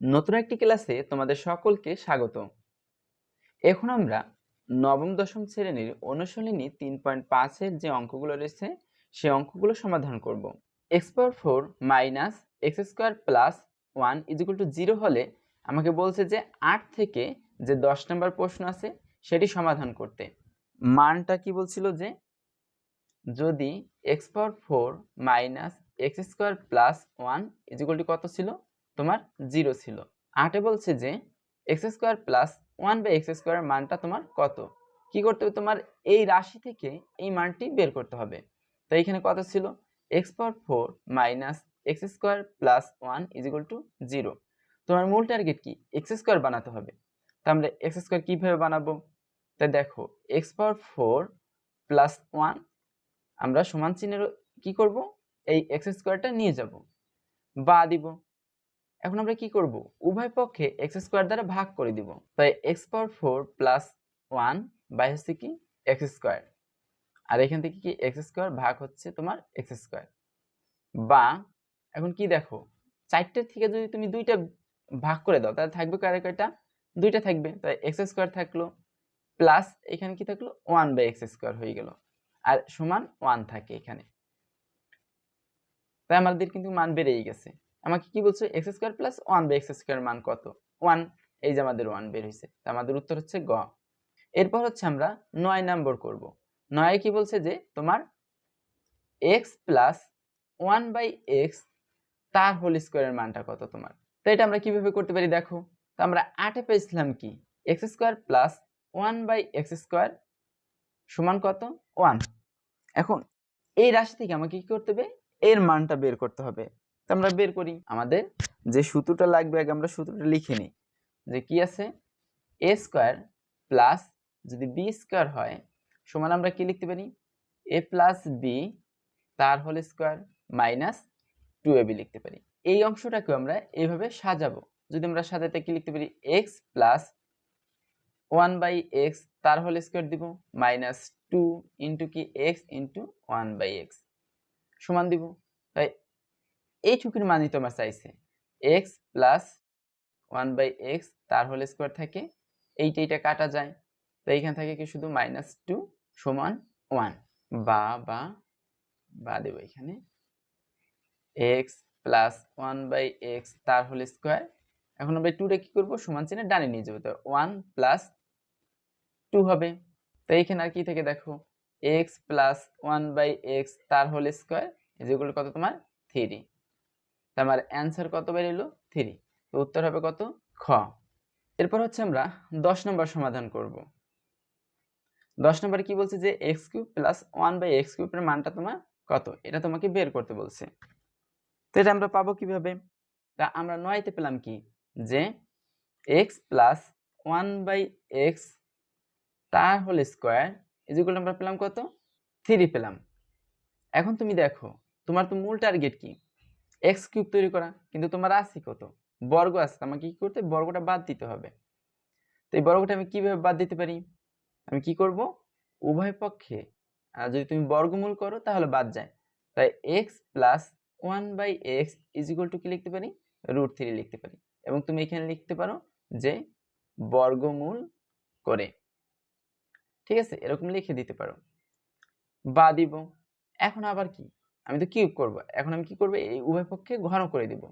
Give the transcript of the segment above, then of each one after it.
নতুন একটি ক্লাসে তোমাদের সকলকে স্বাগত। এখন আমরা নবম, দশম শ্রেণির অনুশীলনী তিন পয়েন্ট পাঁচের যে অঙ্কগুলো রয়েছে সে অঙ্কগুলো সমাধান করব। X power four minus x square plus one is equal to zero হলে আমাকে বলছে যে আট থেকে যে দশ নম্বর প্রশ্ন আছে, সেটি সমাধান করতে। মানটা কি বলছিল যে যদি x power four minus x square plus one is equal to কত ছিল? তোমার জিরো ছিল। আটে বলছে যে x square plus one by x স্কোয়ারের মানটা তোমার কত? কি করতে হবে? তোমার এই রাশি থেকে এই মানটি বের করতে হবে। তো এখানে কত ছিল? X power four minus x square plus one is equal to zero তোমার মূল টার্গেট কি? এক্স স্কোয়ার বানাতে হবে। তো আমরা এক্স স্কোয়ার কীভাবে বানাবো? তাই দেখো x power four plus one আমরা সমান চিহ্নের কি করব? এই এক্স স্কোয়ারটা নিয়ে যাব। বা দিব। এখন আমরা কি করব? উভয় পক্ষে এক্স স্কোয়ার দ্বারা ভাগ করে দিব। তাই x power four plus one by হচ্ছে কি? X square. আর এখান থেকে কি এক্স স্কোয়ার ভাগ হচ্ছে তোমার এক্স স্কোয়ার। বা এখন কি দেখো? চারটের থেকে যদি তুমি দুইটা ভাগ করে দাও, তাহলে থাকবে কারে কয়টা দুইটা থাকবে। তাই এক্স স্কোয়ার থাকল প্লাস এখানে কি থাকল? ওয়ান বাই এক্স স্কোয়ার হয়ে গেল। আর সমান ওয়ান থাকে এখানে। তাই আমাদের কিন্তু মান বেড়েই গেছে। আমাকে কি বলছে? X square plus one by x square মান কত? ওয়ান এই যে আমাদের ওয়ান বের হয়েছে তা আমাদের উত্তর হচ্ছে গ। এরপর হচ্ছে আমরা নয় নম্বর করব। নয় কি বলছে যে, তোমার x plus one by x তার হোল স্কোয়ারের মানটা কত তোমার? তো এটা আমরা কীভাবে করতে পারি দেখো? তো আমরা আটে পেয়েছিলাম কি? X square plus one by x square সমান কত? ওয়ান এখন এই রাশি থেকে আমাকে কি করতে হবে? এর মানটা বের করতে হবে। আমরা বের করি। আমাদের যে সূত্রটা লাগবে আগে আমরা সূত্রটা লিখে নিই। যে কি আছে? এ স্কোয়ার প্লাস যদি বি স্কোয়ার হয়, সমান আমরা কি লিখতে পারি? এ প্লাস বি তার whole square minus two a b লিখতে পারি। এই অংশটাকে আমরা এইভাবে সাজাবো। যদি আমরা সাজাতে কি লিখতে পারি? X plus one by x তার হোল স্কোয়ার দিব। মাইনাস টু ইন্টু কি? X into one by x সমান দিব। তাই এই টুকির মানই তোমার চাইছে। X plus one by x তার হোল স্কোয়ার থাকে এইটা এইটা কাটা যায়। তো এইখান থেকে কি শুধু মাইনাস টু সমান ওয়ান বা বা বা দেব এখানে। X plus one by x তার হোল স্কোয়ার এখন আমরা টুটা কি করব? সমান চিহ্নে ডানে নিয়ে যাব। তো ওয়ান প্লাস টু হবে। তো এইখানে আর কি থেকে দেখো? X plus one by x তার হোল স্কোয়ার যেগুলো কত তোমার? থ্রি আমার অ্যান্সার কত বেরিয়েলো থ্রি তো উত্তর হবে কত? খ। এরপর হচ্ছে আমরা দশ নম্বর সমাধান করব। দশ নম্বরে কি বলছে যে x cube plus one by x কিউবের মানটা তোমার কত? এটা তোমাকে বের করতে বলছে। তো এটা আমরা পাবো কীভাবে? তা আমরা নয়তে পেলাম কি? যে x plus one by x তার হোল স্কোয়ার এগুলো আমরা পেলাম কত? থ্রি পেলাম। এখন তুমি দেখো, তোমার তো মূল টার্গেট কি? এক্স কিউব তৈরি করা। কিন্তু তোমার আছে কত? বর্গ আছে। আমাকে কি করতে বর্গটা বাদ দিতে হবে। তো এই বর্গটা আমি কীভাবে বাদ দিতে পারি? আমি কি করব? উভয় পক্ষে। যদি তুমি বর্গমূল করো, তাহলে বাদ যায়। তাই x plus one by x is equal to কি লিখতে পারি? রুট থ্রি লিখতে পারি। এবং তুমি এখানে লিখতে পারো যে বর্গমূল করে। ঠিক আছে? এরকম লিখে দিতে পারো। বা দিব। এখন আবার কি? আমি তো কিউব করব। এখন আমি কি করব? এই উভয় পক্ষে ঘন করে দিব।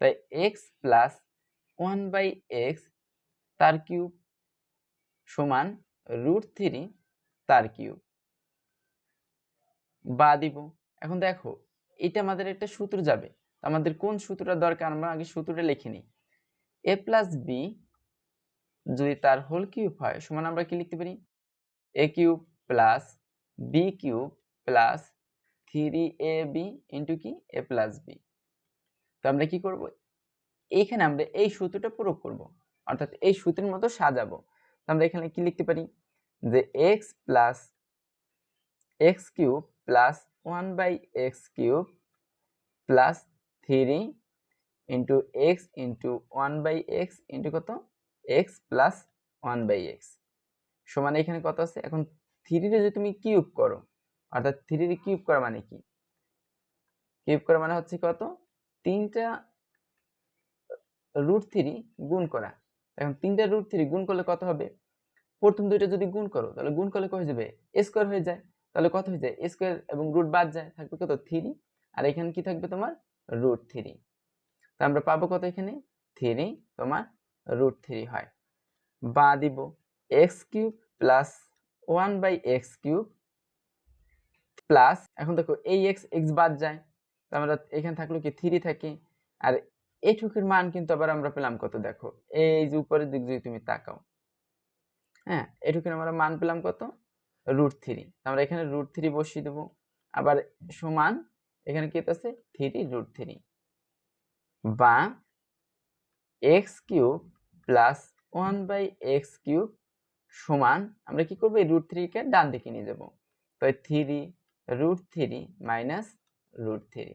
তাই x plus one by x তার কিউব সমান রুট থ্রি তার কিউব। বা দিব। এখন দেখো, এটা আমাদের একটা সূত্র যাবে। আমাদের কোন সূত্রটা দরকার? আমরা আগে সূত্রটা লিখে নিই। এ প্লাস বি যদি তার হোল কিউব হয়, সমান আমরা কি লিখতে পারি? A cube plus b cube plus three a b into কি? এ প্লাস বি তো আমরা কি করব? এইখানে আমরা এই সূত্রটা প্রয়োগ করব। অর্থাৎ এই সূত্রের মতো সাজাবো। তো আমরা এখানে কি লিখতে পারি? যে x plus x cube plus one by x cube plus three into x into one by x into কত? X plus one by x সমান এখানে কত আছে? এখন থ্রিরে যদি তুমি কিউব করো অর্থাৎ থ্রিরে কিউব করা মানে কি? কিউব করা মানে হচ্ছে কত? তিনটা রুট থ্রি গুণ করা। এখন তিনটা রুট থ্রি গুণ করলে কত হবে? প্রথম দুইটা যদি গুণ করো, তাহলে গুণ করলে কত হয়ে যাবে? স্কোয়ার হয়ে যায়। তাহলে কত হয়ে যায়? স্কোয়ার এবং রুট বাদ যায়। থাকবে কত? থ্রি আর এখানে কি থাকবে তোমার? রুট থ্রি তা আমরা পাবো কত এখানে? থ্রি তোমার রুট থ্রি হয়। বা দিব x cube plus one by x cube plus এখন দেখো এই এক্স এক্স বাদ যায়, তো আমরা এখানে থাকল কি থ্রি থাকে, আর এটুকুর মান কিন্তু আবার আমরা পেলাম কত দেখো, এই যে উপরের দিক যদি তুমি তাকাও হ্যাঁ এটুকুর আমরা মান পেলাম কত রুট থ্রি আমরা এখানে রুট থ্রি বসিয়ে দেবো, আবার সমান, এখানে কি আছে থ্রি রুট থ্রি বা x cube plus one by x cube সমান, আমরা কি করব, এই রুট থ্রিকে ডান দিকে নিয়ে যাব, তো three root three minus root three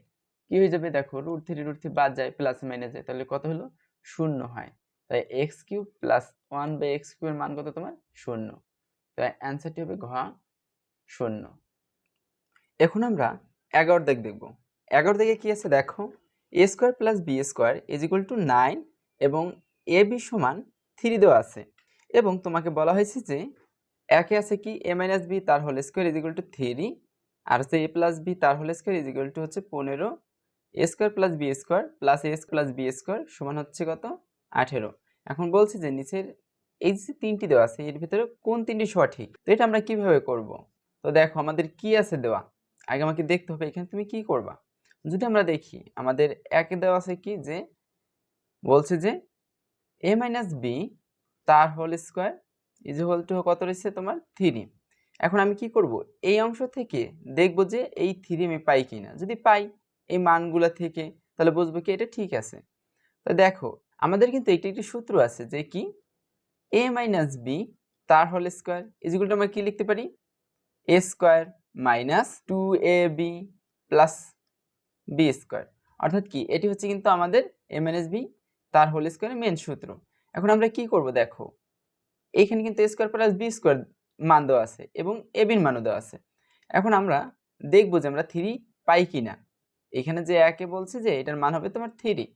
কি হয়ে যাবে? দেখো রুট থ্রি রুট থ্রি বাদ যায় প্লাস মাইনাস যায়। তাহলে কত হলো? শূন্য হয়। তাই x cube plus one by x কিউবের মান কত তোমার? শূন্য। তাই অ্যান্সারটি হবে ঘ শূন্য। এখন আমরা এগারো দিক দেখব। এগারো দিকে কি আছে? দেখো a square plus b square is equal to nine এবং এ বি সমান থ্রি দেওয়া আছে। এবং তোমাকে বলা হয়েছে যে, একে আছে কি? এ মাইনাস বি তার whole square is equal to three আর হচ্ছে এ প্লাস বি তার whole square is equal to হচ্ছে পনেরো a square plus b square plus S plus b square সমান হচ্ছে কত? আঠেরো। এখন বলছি যে নিচের এই যে তিনটি দেওয়া আছে, এর ভিতরে কোন তিনটি সঠিক? তো এটা আমরা কীভাবে করব? তো দেখো আমাদের কি আছে দেওয়া? আগে আমাকে দেখতে হবে, এখানে তুমি কি করবা? যদি আমরা দেখি, আমাদের একে দেওয়া আছে কি যে, বলছে যে এ মাইনাস বি তার whole square is whole to কত রয়েছে তোমার? থ্রি এখন আমি কি করব? এই অংশ থেকে দেখব যে এই থ্রি আমি পাই কিনা। যদি পাই, এই মানগুলো থেকে, তাহলে বুঝব কি এটা ঠিক আছে। তো দেখো, আমাদের কিন্তু এইটা একটি সূত্র আছে যে কি? এ মাইনাস বি তার হোল স্কোয়ার ইজিগুলো আমরা কি লিখতে পারি? A square minus two a b plus b square অর্থাৎ কি? এটি হচ্ছে কিন্তু আমাদের এ মাইনাস বি তার হোল স্কোয়ারের মেন সূত্র। এখন আমরা কি করব? দেখো, এখানে কিন্তু a square plus b square মান দেওয়া আছে এবং এ বির মানও দেওয়া আছে। এখন আমরা দেখব যে আমরা থ্রি পাই কিনা। এখানে যে একে বলছে যে এটার মান হবে তোমার থ্রি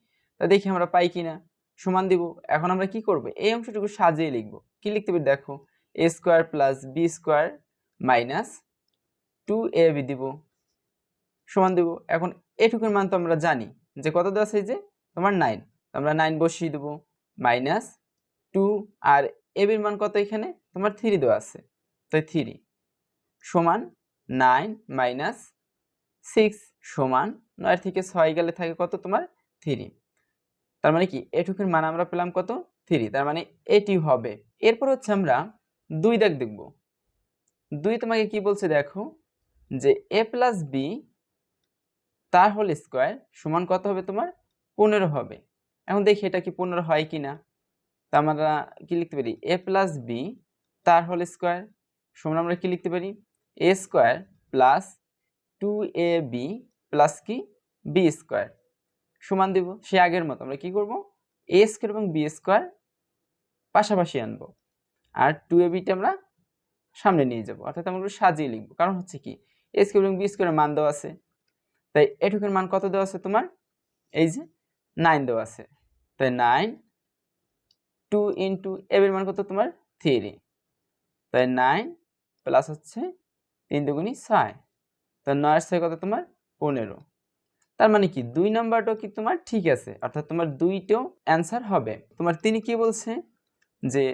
তা দেখি আমরা পাই কিনা। সমান দিব। এখন আমরা কি করব? এই অংশটুকু সাজিয়ে লিখব। কি লিখতে পারি? দেখো a square plus b square minus two a b দিব। সমান দেব। এখন এটুকুর মান তো আমরা জানি যে কত দেওয়া আছে যে? তোমার নাইন আমরা নাইন বসিয়ে দেবো। মাইনাস টু আর এ বির মান কত এখানে? তোমার থ্রি দেওয়া আছে। তাই থ্রি সমান নাইন মাইনাস সিক্স সমান নয় থেকে ছয় গেলে থাকে কত তোমার? থ্রি। তার মানে কি? এটুকুর মান আমরা পেলাম কত? থ্রি। তার মানে এটি হবে। এরপর হচ্ছে আমরা দুই দাগ দেখব। দুই তোমাকে কি বলছে দেখো? যে এ প্লাস বি তার হোল স্কোয়ার সমান কত হবে তোমার? পনেরো হবে। এখন দেখি এটা কি পনেরো হয় কি না তা আমরা কি লিখতে পারি? এ প্লাস বি তার হোল স্কোয়ার সমান আমরা কি লিখতে পারি? A square plus two a b plus কি? বি স্কোয়ার সমান দেব সে আগের মতো। আমরা কি করব? এ স্কোয়ার এবং বি স্কোয়ার পাশাপাশি আনব। আর টু এ বিটা আমরা সামনে নিয়ে যাব। অর্থাৎ আমরা সাজিয়ে লিখব। কারণ হচ্ছে কি এ স্কোয়ার এবং বি স্কোয়ারের মান দেওয়া আছে। তাই এটুকুর মান কত দেওয়া আছে তোমার? এই যে নাইন দেওয়া আছে। তাই নাইন টু ইন্টু এর মান কত তোমার? থ্রি তাই নাইন প্লাস হচ্ছে তিন দুগুণি ছয়। তো নয়ের ছয় কত তোমার? পনেরো। তার মানে কি? দুই নাম্বারটাও কি তোমার? ঠিক আছে। অর্থাৎ তোমার দুইটাও অ্যান্সার হবে। তোমার তিনি কি বলছে? যে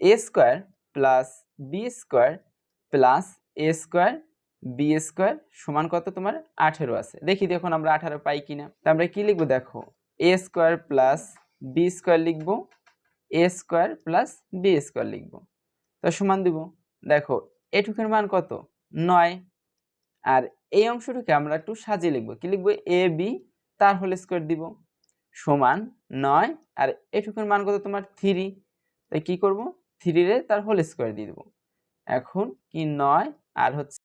a square plus b square plus a square b square সমান কত তোমার? আঠেরো আছে। দেখি দেখুন আমরা আঠারো পাই কিনা। তা আমরা কি লিখব? দেখো a square plus b square লিখব a square plus b square লিখব। তো সমান দিব। দেখো এটুকুর মান কত? নয়। আর এই অংশটুকে আমরা একটু সাজিয়ে লিখব। কি লিখব? এ, বি, তার হোল স্কোয়ার দিব সমান নয়। আর এটুকুর মান কত? তোমার থ্রি। তাই কি করব? থ্রি রে তার হোল স্কোয়ার দিয়ে দেবো। এখন কি নয়? আর হচ্ছে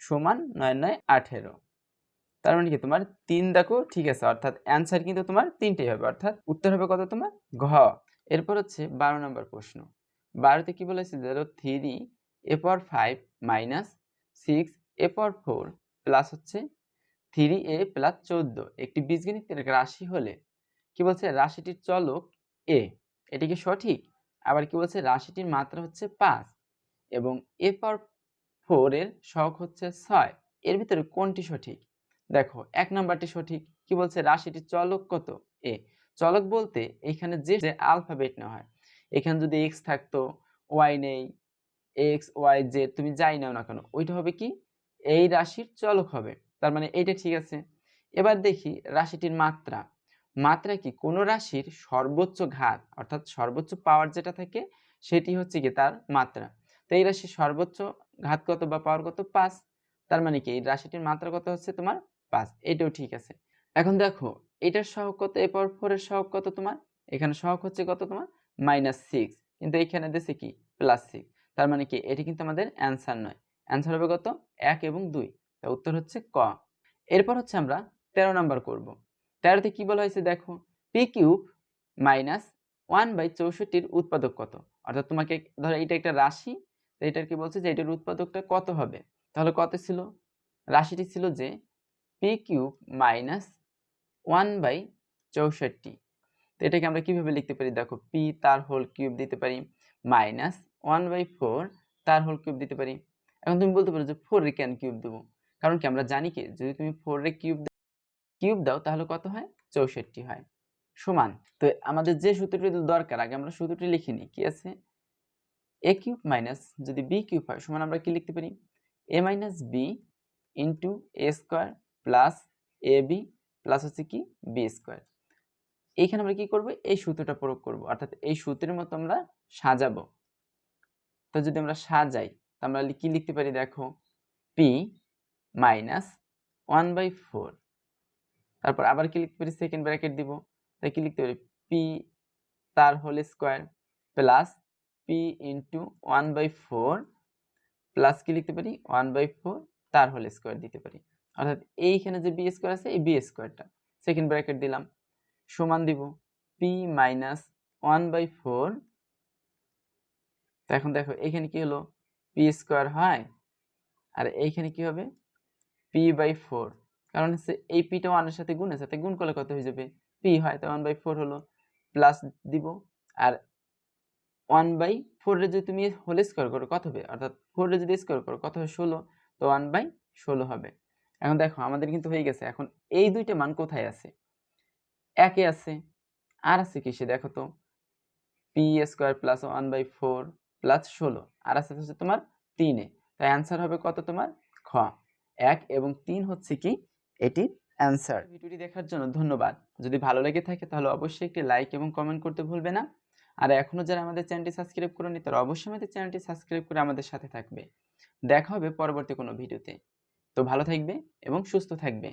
সমান নয় নয় আঠেরো। তার মানে কি? তোমার তিন দেখো, ঠিক আছে। অর্থাৎ অ্যান্সার কিন্তু তোমার তিনটেই হবে। অর্থাৎ উত্তর হবে কত তোমার? ঘ। এরপর হচ্ছে বারো নম্বর প্রশ্ন। বারোতে কি বলেছে? ধরো three a power five minus six a power four plus হচ্ছে থ্রি এ প্লাস চোদ্দ। একটি বীজগণিতের রাশি হলে কি বলছে? রাশিটির চলক এ। এটি কি সঠিক? আবার কি বলছে? রাশিটির মাত্রা হচ্ছে পাঁচ এবং এ পাওয়ার ফোর এর সহগ হচ্ছে ছয়। এর ভিতরে কোনটি সঠিক? দেখো, এক নাম্বারটি সঠিক। কি বলছে? রাশিটির চলক কত? এ। চলক বলতে এখানে যে আলফাবেট নেওয়া হয় এখানে যদি এক্স থাকতো ওয়াই নেই এক্স ওয়াই জে তুমি যাই নাও না কেন, ওইটা হবে কি? এই রাশির চলক হবে, তার মানে এইটা ঠিক আছে। এবার দেখি রাশিটির মাত্রা। মাত্রা কি? কোনো রাশির সর্বোচ্চ ঘাত, অর্থাৎ সর্বোচ্চ পাওয়ার যেটা থাকে, সেটি হচ্ছে কি তার মাত্রা। তো এই রাশির সর্বোচ্চ ঘাত কত বা পাওয়ার কত? পাঁচ। তার মানে কি? এই রাশিটির মাত্রা কত হচ্ছে তোমার? পাঁচ। এটাও ঠিক আছে। এখন দেখো, এটার সহগ কত? এ পাওয়ার ফোর এর সহগ কত তোমার? এখানে সহগ হচ্ছে কত তোমার? মাইনাস সিক্স কিন্তু এখানে দিছে কি? প্লাস সিক্স তার মানে কি? এটি কিন্তু আমাদের অ্যান্সার নয়। অ্যান্সার হবে কত? এক এবং দুই। তা উত্তর হচ্ছে ক। এরপর হচ্ছে আমরা তেরো নাম্বার করব। তেরোতে কি বলা হয়েছে দেখো? P cube minus one by চৌষট্টির উৎপাদক কত? অর্থাৎ তোমাকে ধরো এটা একটা রাশি, তো এটার কি বলছে যে এটার উৎপাদকটা কত হবে? তাহলে কত ছিল? রাশিটি ছিল যে p cube minus one by চৌষট্টি। তো এটাকে আমরা কীভাবে লিখতে পারি? দেখো পি তার হোল কিউব দিতে পারি মাইনাস ওয়ান বাই ফোর তার হোল কিউব দিতে পারি। এখন তুমি বলতে পারো যে ফোর রে কেন কিউব দেবো? কারণ কি আমরা জানি কি, যদি তুমি ফোর রে কিউব কিউব দাও, তাহলে কত হয়? চৌষট্টি হয়। সমান। তো আমাদের যে সূত্রটি দরকার, আগে আমরা সূত্রটি লিখে নিই, কি আছে? এ কিউব মাইনাস যদি বি কিউব হয়, সমান আমরা কি লিখতে পারি? A minus b into a square plus a b plus হচ্ছে কি? বি স্কোয়ার এইখানে আমরা কি করব? এই সূত্রটা প্রয়োগ করব। অর্থাৎ এই সূত্রের মতো আমরা সাজাবো। তো যদি আমরা সাজাই, তো আমরা কি লিখতে পারি দেখো? P minus one by four তারপর আবার কি লিখতে পারি? সেকেন্ড ব্র্যাকেট দিব। তাই কি লিখতে পারি? পি তার whole square plus p into one by four plus কি লিখতে পারি? ওয়ান বাই ফোর তার হোল স্কোয়ার দিতে পারি। অর্থাৎ এইখানে যে বি স্কোয়ার আছে, এই বি স্কোয়ারটা সেকেন্ড ব্র্যাকেট দিলাম। সমান দিব p minus one by four এখন দেখো, এখানে কি হলো? পি স্কোয়ার হয়, আর এইখানে কি হবে? পি বাই ফোর কারণ হচ্ছে এই পিটা ওয়ানের সাথে গুণের সাথে গুণ করলে কত হয়ে যাবে? পি হয়, তো ওয়ান বাই ফোর হলো প্লাস দিব, আর ওয়ান বাই ফোরে যদি তুমি হোল স্কোয়ার করো, কত হবে? অর্থাৎ ফোরে যদি স্কোয়ার করো, কত হবে? ষোলো। তো ওয়ান বাই ষোলো হবে। এখন দেখো, আমাদের কিন্তু হয়ে গেছে। এখন এই দুইটা মান কোথায় আছে? একে আছে। আর আছে কিসে? দেখো তো। P square plus one by four plus ষোলো। আর আছে হচ্ছে তোমার তিনে তাই অ্যান্সার হবে কত তোমার? খ। এক এবং তিন হচ্ছে কি? এটি অ্যান্সার ভিডিওটি দেখার জন্য ধন্যবাদ। যদি ভালো লেগে থাকে তাহলে অবশ্যই একটি লাইক এবং কমেন্ট করতে ভুলবে না। আর এখনও যারা আমাদের চ্যানেলটি সাবস্ক্রাইব করেনি তারা অবশ্যই আমাদের চ্যানেলটি সাবস্ক্রাইব করে আমাদের সাথে থাকবে। দেখা হবে পরবর্তী কোনো ভিডিওতে। তো ভালো থাকবে এবং সুস্থ থাকবে।